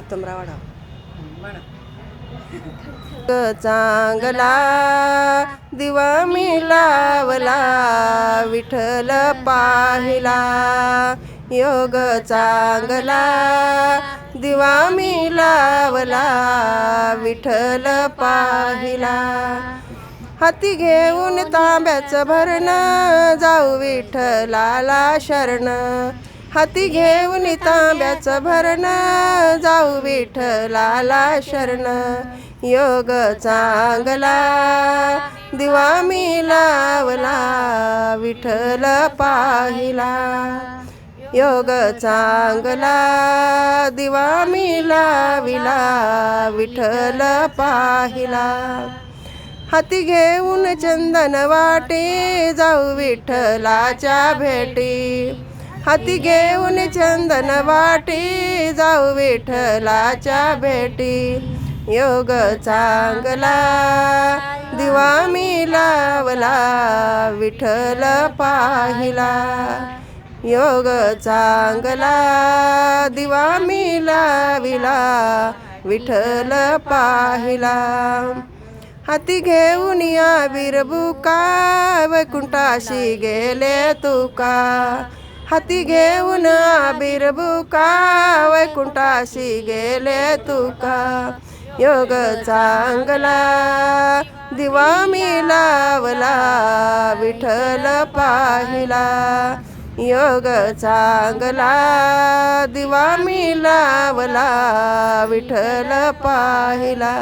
उत्तमराव चांगला दिवा मी लावला विठ्ठल पाहिला. योग चांगला दिवा मी लावला विठ्ठल पाहिला. हाती घेऊन तांब्याचं भरणं जाऊ विठ्ठलाला शरण. हाती घेऊन तांब्याचं भरण जाऊ विठलाला शरण. योग चांगला दिवा मी लावला विठल पाहिला. योग चांगला दिवा मी लाविला विठल पाहिला. हाती घेऊन चंदन वाटे जाऊ विठलाच्या भेटी. हाती घेऊन चंदन वाटी जाऊ विठ्ठलाच्या भेटी. योग चांगला दिवा मी लावला विठ्ठल पाहिला. योग चांगला दिवा मी लाविला विठ्ठल पाहिला. हाती घेऊन या बिरबुका वैकुंठाशी गेले तुका. हाती घेऊन बिरबुका वैकुंठाशी गेले तुका? योग चांगला दिवा मी लावला विठल पाहिला. योग चांगला दिवा मी लावला विठल पाहिला.